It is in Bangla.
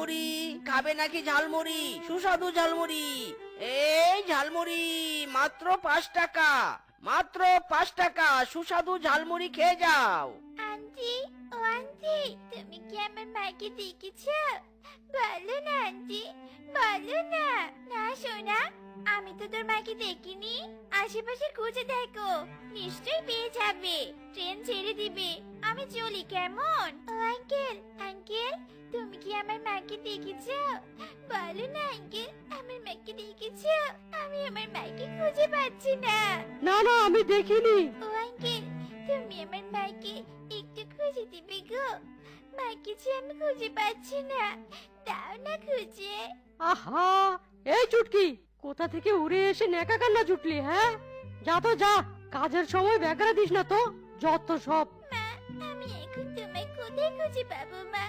ঝালমুড়ি, খাবে নাকি ঝালমুড়ি? সুস্বাদু ঝালমুড়ি। এই ঝালমুড়ি মাত্র পাঁচ টাকা, মাত্র পাঁচ টাকা, সুস্বাদু ঝালমুড়ি খেয়ে যাও। আন্টি, ও আন্টি, তুমি কি আমার মাকে দেখেছ? বলো না, আন্টি, বলো না। না, সোনা, আমি তো তোর মাকে দেখিনি। আশেপাশে খুঁজে দেখো, নিশ্চয়ই পেয়ে যাবে। ট্রেন ছেড়ে দিবে। আমি চলি, কেমন? ও আঙ্কেল মাকে দেখেছ? বলো না আঙ্কেল আমার মাকে দেখেছ? আমি আমার মাকে খুঁজে পাচ্ছি না। না না আমি দেখিনি। ও আঙ্কেল তুমি আমার মাকে একটু খুঁজে দিবে গো। মাকে যে আমি খুঁজে পাচ্ছি না দাও না খুঁজে। আহা এই চুটকি কোথা থেকে উড়ে এসে নেকা কান্না জুটলি হ্যাঁ? যা তো যা কাজের সময় ব্যাগরা দিস না তো যত সব। মা আমি এখন তোমায় কোথায় খুঁজে পাবো মা?